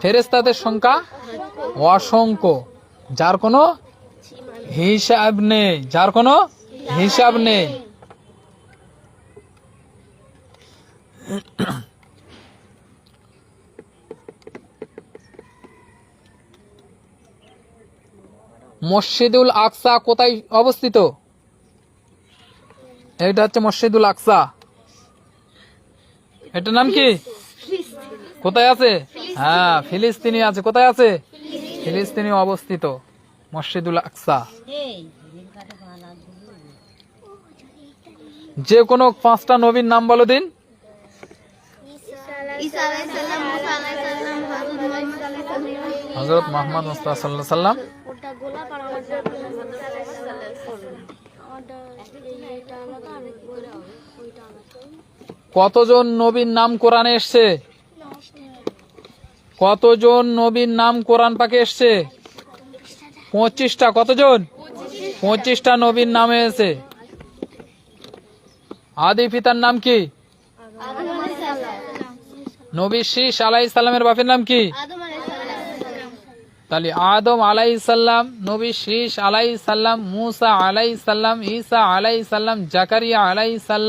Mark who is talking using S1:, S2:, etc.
S1: ফেরেস্তাদের সংখ্যা অসংখ্য। যার কোনো হিসাব নেই, যার কোনো হিসাব নেই। মসজিদুল আকসা কোথায় অবস্থিত? এটা হচ্ছে মসজিদুল আকসা। এটার নাম কি? কোথায় আছে? হ্যাঁ ফিলিস্তিনি আছে। কোথায় আছে? ফিলিস্তিনি অবস্থিত। মসজিদুল আকসা। যে কোনো পাঁচটা নবীর নাম বলো দিন। হজরত মোহাম্মদ
S2: আলাদা
S1: কতজন নবীর নাম কোরআনে এসছে? কতজন নবীর নাম কোরআন পাকে এসছে? পঁচিশটা। কতজন? পঁচিশটা নবীর নামে এসে আদি পিতার নাম কি? নবী শীষ আলাই সাল্লামের বাপের নাম কি? তাহলে আদম আলাই সাল্লাম নবী শীষ আলাই সাল্লাম মুসা আলাই সাল্লাম ঈসা আলাই সাল্লাম জাকারিয়া আলাই সাল্লাম